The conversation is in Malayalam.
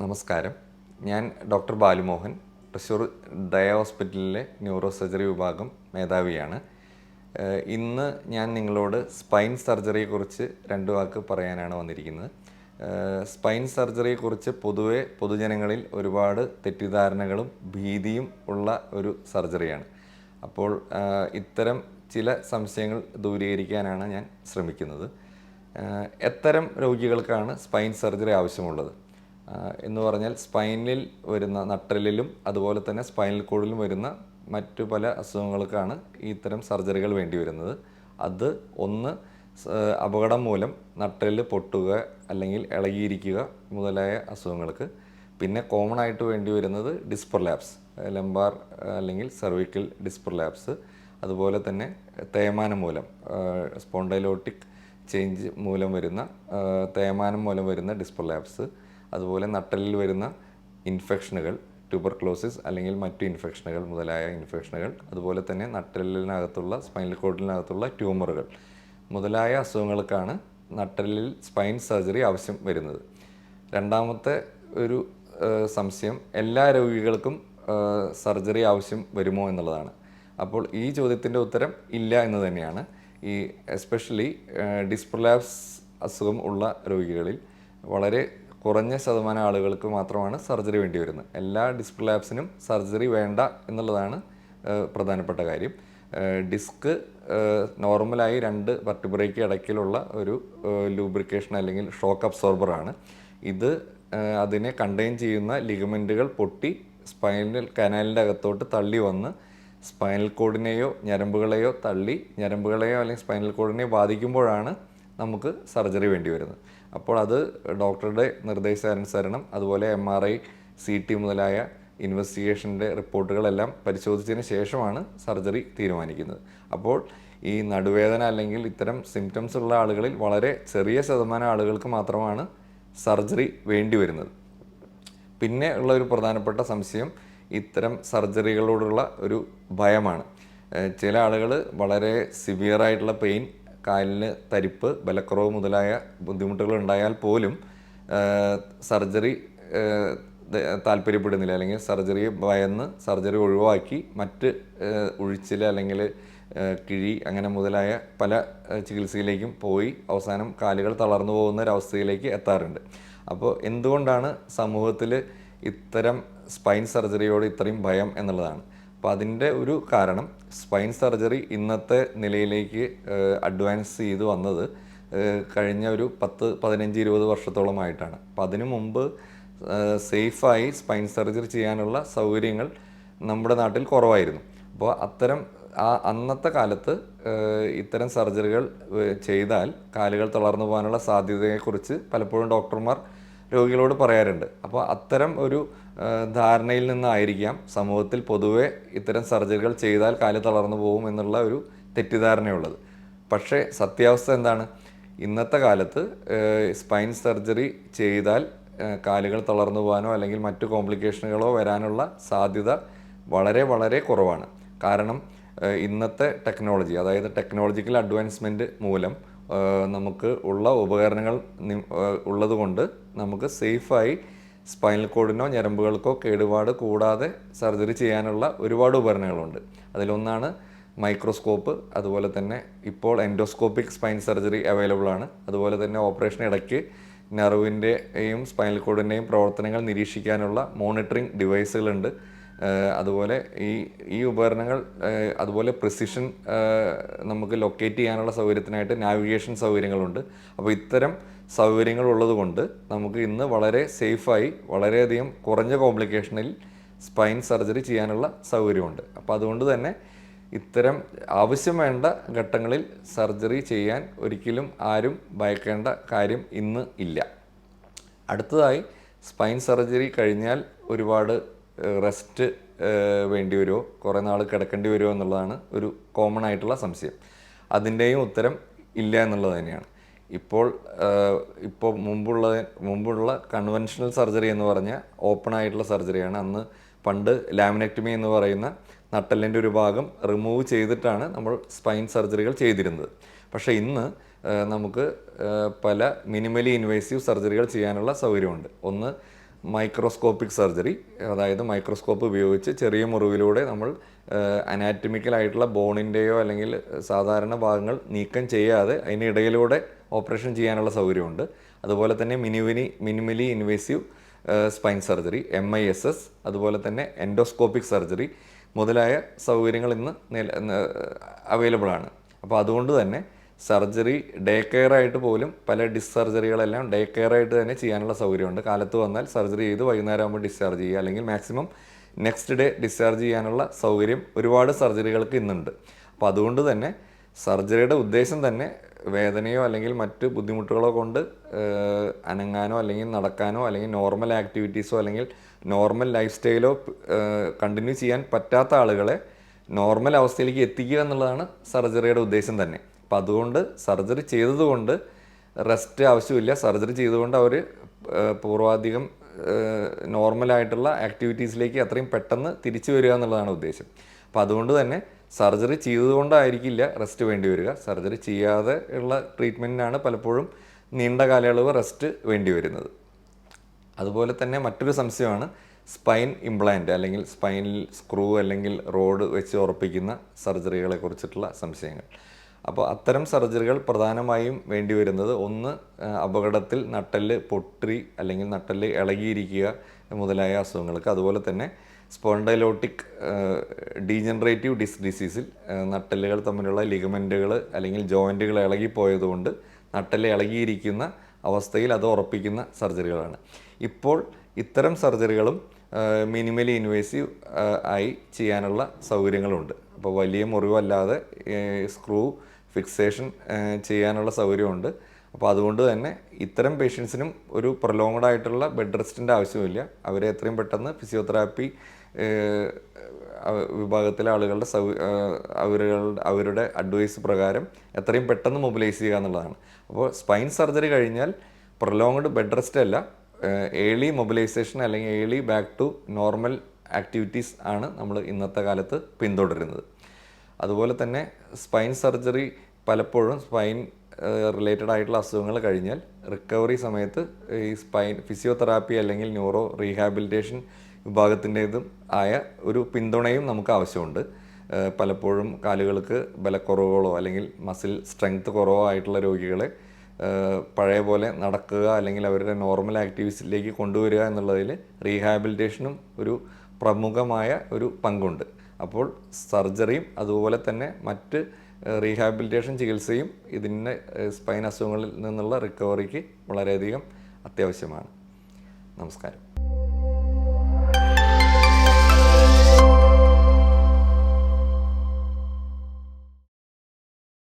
നമസ്കാരം. ഞാൻ ഡോക്ടർ ബാലുമോഹൻ തൃശ്ശൂർ ദയ ഹോസ്പിറ്റലിലെ ന്യൂറോ സർജറി വിഭാഗം മേധാവിയാണ്. ഇന്ന് ഞാൻ നിങ്ങളോട് സ്പൈൻ സർജറിയെക്കുറിച്ച് രണ്ട് വാക്ക് പറയാനാണ് വന്നിരിക്കുന്നത്. സ്പൈൻ സർജറിയെക്കുറിച്ച് പൊതുവെ പൊതുജനങ്ങളിൽ ഒരുപാട് തെറ്റിദ്ധാരണകളും ഭീതിയും ഉള്ള ഒരു സർജറിയാണ്. അപ്പോൾ ഇത്തരം ചില സംശയങ്ങൾ ദൂരീകരിക്കാനാണ് ഞാൻ ശ്രമിക്കുന്നത്. എത്തരം രോഗികൾക്കാണ് സ്പൈൻ സർജറി ആവശ്യമുള്ളത്? എന്ന് പറഞ്ഞാൽ സ്പൈനിൽ വരുന്ന നട്ടലിലും അതുപോലെ തന്നെ സ്പൈനൽ കോഡിലും വരുന്ന മറ്റു പല അസുഖങ്ങൾക്കാണ് ഇത്തരം സർജറികൾ വേണ്ടി വരുന്നത്. അത് ഒന്ന് അപകടം മൂലം നട്ടലിൽ പൊട്ടുക അല്ലെങ്കിൽ ഇളകിയിരിക്കുക മുതലായ അസുഖങ്ങൾക്ക്. പിന്നെ കോമൺ ആയിട്ട് വേണ്ടി വരുന്നത് ഡിസ്പർലാപ്സ് ലംബാർ അല്ലെങ്കിൽ സെർവിക്കൽ ഡിസ്പർലാപ്സ് അതുപോലെ തന്നെ തേയ്മാനം മൂലം സ്പോണ്ടൈലോട്ടിക് ചേഞ്ച് മൂലം വരുന്ന തേയ്മാനം മൂലം വരുന്ന ഡിസ്പർലാപ്സ് അതുപോലെ നട്ടലിൽ വരുന്ന ഇൻഫെക്ഷനുകൾ ട്യൂബർക്ലോസിസ് അല്ലെങ്കിൽ മറ്റു ഇൻഫെക്ഷനുകൾ മുതലായ ഇൻഫെക്ഷനുകൾ അതുപോലെ തന്നെ നട്ടലിനകത്തുള്ള സ്പൈനൽ കോഡിനകത്തുള്ള ട്യൂമറുകൾ മുതലായ അസുഖങ്ങൾക്കാണ് നട്ടലിൽ സ്പൈൻ സർജറി ആവശ്യം വരുന്നത്. രണ്ടാമത്തെ ഒരു സംശയം എല്ലാ രോഗികൾക്കും സർജറി ആവശ്യം വരുമോ എന്നുള്ളതാണ്. അപ്പോൾ ഈ ചോദ്യത്തിന്റെ ഉത്തരം ഇല്ല എന്ന് തന്നെയാണ്. ഈ എസ്പെഷ്യലി ഡിസ്പ്രലാപ്സ് അസുഖം ഉള്ള രോഗികളിൽ വളരെ കുറഞ്ഞ ശതമാനം ആളുകൾക്ക് മാത്രമാണ് സർജറി വേണ്ടി വരുന്നത്. എല്ലാ ഡിസ്പ്രലാപ്സിനും സർജറി വേണ്ട എന്നുള്ളതാണ് പ്രധാനപ്പെട്ട കാര്യം. ഡിസ്ക് നോർമലായി രണ്ട് വർട്ടിബ്രയ്ക്ക് ഇടയ്ക്കിലുള്ള ഒരു ലൂബ്രിക്കേഷൻ അല്ലെങ്കിൽ ഷോക്ക് അബ്സോർബറാണ്. ഇത് അതിനെ കണ്ടെയ്ൻ ചെയ്യുന്ന ലിഗമെന്റുകൾ പൊട്ടി സ്പൈനൽ കനാലിന്റെ അകത്തോട്ട് തള്ളി വന്ന് സ്പൈനൽ കോഡിനെയോ ഞരമ്പുകളെയോ തള്ളി ഞരമ്പുകളെയോ അല്ലെങ്കിൽ സ്പൈനൽ കോഡിനെയോ ബാധിക്കുമ്പോഴാണ് നമുക്ക് സർജറി വേണ്ടി വരുന്നത്. അപ്പോൾ അത് ഡോക്ടറുടെ നിർദ്ദേശാനുസരണം അതുപോലെ M R I C T മുതലായ ഇൻവെസ്റ്റിഗേഷന്റെ റിപ്പോർട്ടുകളെല്ലാം പരിശോധിച്ചതിന് ശേഷമാണ് സർജറി തീരുമാനിക്കുന്നത്. അപ്പോൾ ഈ നടുവേദന അല്ലെങ്കിൽ ഇത്തരം സിംറ്റംസ് ഉള്ള ആളുകളിൽ വളരെ ചെറിയ ശതമാനം ആളുകൾക്ക് മാത്രമാണ് സർജറി വേണ്ടി വരുന്നത്. പിന്നെ ഉള്ള ഒരു പ്രധാനപ്പെട്ട സംശയം ഇത്തരം സർജറികളോടുള്ള ഒരു ഭയമാണ്. ചില ആളുകൾ വളരെ സിവിയർ ആയിട്ടുള്ള പെയിൻ കാലിന് തരിപ്പ് ബലക്കുറവ് മുതലായ ബുദ്ധിമുട്ടുകൾ ഉണ്ടായാൽ പോലും സർജറി താല്പര്യപ്പെടുന്നില്ല. അല്ലെങ്കിൽ സർജറിയെ ഭയന്ന് സർജറി ഒഴിവാക്കി മറ്റ് ഉഴിച്ചിൽ അല്ലെങ്കിൽ കിഴി അങ്ങനെ മുതലായ പല ചികിത്സയിലേക്കും പോയി അവസാനം കാലുകൾ തളർന്നു പോകുന്ന ഒരവസ്ഥയിലേക്ക് എത്താറുണ്ട്. അപ്പോൾ എന്തുകൊണ്ടാണ് സമൂഹത്തിൽ ഇത്തരം സ്പൈൻ സർജറിയോട് ഇത്രയും ഭയം എന്നുള്ളതാണ്? അപ്പോൾ അതിന്റെ ഒരു കാരണം സ്പൈൻ സർജറി ഇന്നത്തെ നിലയിലേക്ക് അഡ്വാൻസ് ചെയ്ത് വന്നത് കഴിഞ്ഞ ഒരു പത്ത് പതിനഞ്ച് ഇരുപത് വർഷത്തോളമായിട്ടാണ്. അപ്പം അതിനു മുമ്പ് സേഫായി സ്പൈൻ സർജറി ചെയ്യാനുള്ള സൗകര്യങ്ങൾ നമ്മുടെ നാട്ടിൽ കുറവായിരുന്നു. അപ്പോൾ അത്തരം ആ അന്നത്തെ കാലത്ത് ഇത്തരം സർജറികൾ ചെയ്താൽ കാലുകൾ തളർന്നു പോകാനുള്ള സാധ്യതയെക്കുറിച്ച് പലപ്പോഴും ഡോക്ടർമാർ രോഗികളോട് പറയാറുണ്ട്. അപ്പോൾ അത്തരം ഒരു ധാരണയിൽ നിന്നായിരിക്കാം സമൂഹത്തിൽ പൊതുവെ ഇത്തരം സർജറികൾ ചെയ്താൽ കാൽ തളർന്നു പോകും എന്നുള്ള ഒരു തെറ്റിദ്ധാരണയുള്ളത്. പക്ഷേ സത്യാവസ്ഥ എന്താണ്? ഇന്നത്തെ കാലത്ത് സ്പൈൻ സർജറി ചെയ്താൽ കാലുകൾ തളർന്നു പോകാനോ അല്ലെങ്കിൽ മറ്റു കോംപ്ലിക്കേഷനുകളോ വരാനുള്ള സാധ്യത വളരെ വളരെ കുറവാണ്. കാരണം ഇന്നത്തെ ടെക്നോളജി അതായത് ടെക്നോളജിക്കൽ അഡ്വാൻസ്മെന്റ് മൂലം നമുക്ക് ഉള്ള ഉപകരണങ്ങൾ ഉള്ളതുകൊണ്ട് നമുക്ക് സേഫായി സ്പൈനൽ കോഡിനോ ഞരമ്പുകൾക്കോ കേടുപാട് കൂടാതെ സർജറി ചെയ്യാനുള്ള ഒരുപാട് ഉപകരണങ്ങളുണ്ട്. അതിലൊന്നാണ് മൈക്രോസ്കോപ്പ് അതുപോലെ തന്നെ ഇപ്പോൾ എൻഡോസ്കോപ്പിക് സ്പൈൻ സർജറി അവൈലബിൾ ആണ്. അതുപോലെ തന്നെ ഓപ്പറേഷൻ ഇടയ്ക്ക് നെർവിന്റെയും സ്പൈനൽ കോഡിന്റെയും പ്രവർത്തനങ്ങൾ നിരീക്ഷിക്കാനുള്ള മോണിറ്ററിംഗ് ഡിവൈസുകളുണ്ട്. അതുപോലെ ഈ ഈ ഉപകരണങ്ങൾ അതുപോലെ പ്രിസിഷൻ നമുക്ക് ലൊക്കേറ്റ് ചെയ്യാനുള്ള സൗകര്യത്തിനായിട്ട് നാവിഗേഷൻ സൗകര്യങ്ങളുണ്ട്. അപ്പോൾ ഇത്തരം സൗകര്യങ്ങൾ ഉള്ളതുകൊണ്ട് നമുക്ക് ഇന്ന് വളരെ സേഫായി വളരെയധികം കുറഞ്ഞ കോംപ്ലിക്കേഷനിൽ സ്പൈൻ സർജറി ചെയ്യാനുള്ള സൗകര്യമുണ്ട്. അപ്പോൾ അതുകൊണ്ട് തന്നെ ഇത്തരം ആവശ്യം വേണ്ട ഘട്ടങ്ങളിൽ സർജറി ചെയ്യാൻ ഒരിക്കലും ആരും ഭയക്കേണ്ട കാര്യം ഇന്ന് ഇല്ല. അടുത്തതായി സ്പൈൻ സർജറി കഴിഞ്ഞാൽ ഒരുപാട് റെസ്റ്റ് വേണ്ടി വരുമോ കുറേ നാൾ കിടക്കേണ്ടി വരുമോ എന്നുള്ളതാണ് ഒരു കോമൺ ആയിട്ടുള്ള സംശയം. അതിന്റെയും ഉത്തരം ഇല്ല എന്നുള്ളത് തന്നെയാണ്. ഇപ്പോൾ ഇപ്പോൾ മുമ്പുള്ള മുമ്പുള്ള കൺവെൻഷണൽ സർജറി എന്ന് പറഞ്ഞാൽ ഓപ്പൺ ആയിട്ടുള്ള സർജറിയാണ് അന്ന് പണ്ട് ലാമിനക്ടമി എന്ന് പറയുന്ന നട്ടലിന്റെ ഒരു ഭാഗം റിമൂവ് ചെയ്തിട്ടാണ് നമ്മൾ സ്പൈൻ സർജറികൾ ചെയ്തിരുന്നത്. പക്ഷേ ഇന്ന് നമുക്ക് പല മിനിമലി ഇൻവേസീവ് സർജറികൾ ചെയ്യാനുള്ള സൗകര്യമുണ്ട്. ഒന്ന് മൈക്രോസ്കോപ്പിക് സർജറി അതായത് മൈക്രോസ്കോപ്പ് ഉപയോഗിച്ച് ചെറിയ മുറിവിലൂടെ നമ്മൾ അനാറ്റമിക്കലായിട്ടുള്ള ബോണിന്റെയോ അല്ലെങ്കിൽ സാധാരണ ഭാഗങ്ങൾ നീക്കം ചെയ്യാതെ അതിനിടയിലൂടെ ഓപ്പറേഷൻ ചെയ്യാനുള്ള സൗകര്യമുണ്ട്. അതുപോലെ തന്നെ മിനിവിനി minimally invasive spine surgery M I S S അതുപോലെ തന്നെ എൻഡോസ്കോപ്പിക് സർജറി മുതലായ സൗകര്യങ്ങൾ ഇന്ന് അവൈലബിൾ ആണ് അപ്പോൾ അതുകൊണ്ട് തന്നെ സർജറി ഡേ കെയർ ആയിട്ട് പോലും പല ഡിസ് സർജറികളെല്ലാം ഡേ കെയർ ആയിട്ട് തന്നെ ചെയ്യാനുള്ള സൗകര്യമുണ്ട്. കാലത്ത് വന്നാൽ സർജറി ചെയ്ത് വൈകുന്നേരം ആകുമ്പോൾ ഡിസ്ചാർജ് ചെയ്യുക അല്ലെങ്കിൽ മാക്സിമം നെക്സ്റ്റ് ഡേ ഡിസ്ചാർജ് ചെയ്യാനുള്ള സൗകര്യം ഒരുപാട് സർജറികൾക്ക് ഇന്നുണ്ട്. അപ്പോൾ അതുകൊണ്ട് തന്നെ സർജറിയുടെ ഉദ്ദേശം തന്നെ വേദനയോ അല്ലെങ്കിൽ മറ്റ് ബുദ്ധിമുട്ടുകളോ കൊണ്ട് അനങ്ങാനോ അല്ലെങ്കിൽ നടക്കാനോ അല്ലെങ്കിൽ നോർമൽ ആക്ടിവിറ്റീസോ അല്ലെങ്കിൽ നോർമൽ ലൈഫ് സ്റ്റൈലോ കണ്ടിന്യൂ ചെയ്യാൻ പറ്റാത്ത ആളുകളെ നോർമൽ അവസ്ഥയിലേക്ക് എത്തിക്കുക എന്നുള്ളതാണ് സർജറിയുടെ ഉദ്ദേശം തന്നെ. അപ്പം അതുകൊണ്ട് സർജറി ചെയ്തതുകൊണ്ട് റെസ്റ്റ് ആവശ്യമില്ല. സർജറി ചെയ്തുകൊണ്ട് അവർ പൂർവാധികം നോർമലായിട്ടുള്ള ആക്ടിവിറ്റീസിലേക്ക് അത്രയും പെട്ടെന്ന് തിരിച്ചു വരിക എന്നുള്ളതാണ് ഉദ്ദേശം. അപ്പോൾ അതുകൊണ്ട് തന്നെ സർജറി ചെയ്തതുകൊണ്ടായിരിക്കില്ല റെസ്റ്റ് വേണ്ടി വരിക. സർജറി ചെയ്യാതെ ഉള്ള ട്രീറ്റ്മെന്റിനാണ് പലപ്പോഴും നീണ്ട കാലയളവ് റെസ്റ്റ് വേണ്ടി വരുന്നത്. അതുപോലെ തന്നെ മറ്റൊരു സംശയമാണ് സ്പൈൻ ഇംപ്ലാന്റ് അല്ലെങ്കിൽ സ്പൈനിൽ സ്ക്രൂ അല്ലെങ്കിൽ റോഡ് വെച്ച് ഉറപ്പിക്കുന്ന സർജറികളെ കുറിച്ചിട്ടുള്ള സംശയങ്ങൾ. അപ്പോൾ അത്തരം സർജറികൾ പ്രധാനമായും വേണ്ടി വരുന്നത് ഒന്ന് അപകടത്തിൽ നട്ടൽ പൊട്ടി അല്ലെങ്കിൽ നട്ടൽ ഇളകിയിരിക്കുക മുതലായ അസുഖങ്ങൾക്ക്. അതുപോലെ തന്നെ സ്പോണ്ടൈലോട്ടിക് ഡീജനറേറ്റീവ് ഡിസ് ഡിസീസിൽ നട്ടലുകൾ തമ്മിലുള്ള ലിഗമെന്റുകൾ അല്ലെങ്കിൽ ജോയിന്റുകൾ ഇളകിപ്പോയതുകൊണ്ട് നട്ടൽ ഇളകിയിരിക്കുന്ന അവസ്ഥയിൽ അത് ഉറപ്പിക്കുന്ന സർജറികളാണ്. ഇപ്പോൾ ഇത്തരം സർജറികളും മിനിമലി ഇൻവേസീവ് ആയി ചെയ്യാനുള്ള സൗകര്യങ്ങളുണ്ട്. അപ്പോൾ വലിയ മുറിവല്ലാതെ സ്ക്രൂ ഫിക്സേഷൻ ചെയ്യാനുള്ള സൗകര്യമുണ്ട്. അപ്പോൾ അതുകൊണ്ട് തന്നെ ഇത്തരം പേഷ്യൻസിനും ഒരു പ്രൊലോങ്ഡ് ആയിട്ടുള്ള ബെഡ് റെസ്റ്റിന്റെ ആവശ്യമില്ല. അവരെ എത്രയും പെട്ടെന്ന് ഫിസിയോതെറാപ്പി വിഭാഗത്തിലെ ആളുകളുടെ സൗ അവരുടെ അവരുടെ അഡ്വൈസ് പ്രകാരം എത്രയും പെട്ടെന്ന് മൊബിലൈസ് ചെയ്യുക എന്നുള്ളതാണ്. അപ്പോൾ സ്പൈൻ സർജറി കഴിഞ്ഞാൽ പ്രൊലോങ്ഡ് ബെഡ് റെസ്റ്റ് അല്ല ഏളി മൊബിലൈസേഷൻ അല്ലെങ്കിൽ early back to normal activities ആണ് നമ്മൾ ഇന്നത്തെ കാലത്ത് പിന്തുടരുന്നത്. അതുപോലെ തന്നെ സ്പൈൻ സർജറി പലപ്പോഴും സ്പൈൻ റിലേറ്റഡ് ആയിട്ടുള്ള അസുഖങ്ങൾ കഴിഞ്ഞാൽ റിക്കവറി സമയത്ത് ഈ സ്പൈൻ ഫിസിയോതെറാപ്പി അല്ലെങ്കിൽ ന്യൂറോ റീഹാബിലിറ്റേഷൻ വിഭാഗത്തിന്റെതും ആയ ഒരു പിന്തുണയും നമുക്ക് ആവശ്യമുണ്ട്. പലപ്പോഴും കാലുകൾക്ക് ബലക്കുറവുകളോ അല്ലെങ്കിൽ മസിൽ സ്ട്രെങ്ത് കുറവോ ആയിട്ടുള്ള രോഗികളെ പഴയ പോലെ നടക്കുക അല്ലെങ്കിൽ അവരുടെ നോർമൽ ആക്ടിവിറ്റീസിലേക്ക് കൊണ്ടുവരിക എന്നുള്ളതിൽ റീഹാബിലിറ്റേഷനും ഒരു പ്രമുഖമായ ഒരു പങ്കുണ്ട്. അപ്പോൾ സർജറിയും അതുപോലെ തന്നെ മറ്റ് റീഹാബിലിറ്റേഷൻ ചികിത്സയും ഇതിന്റെ സ്പൈൻ അസുഖങ്ങളിൽ നിന്നുള്ള റിക്കവറിക്ക് വളരെയധികം അത്യാവശ്യമാണ്. നമസ്കാരം.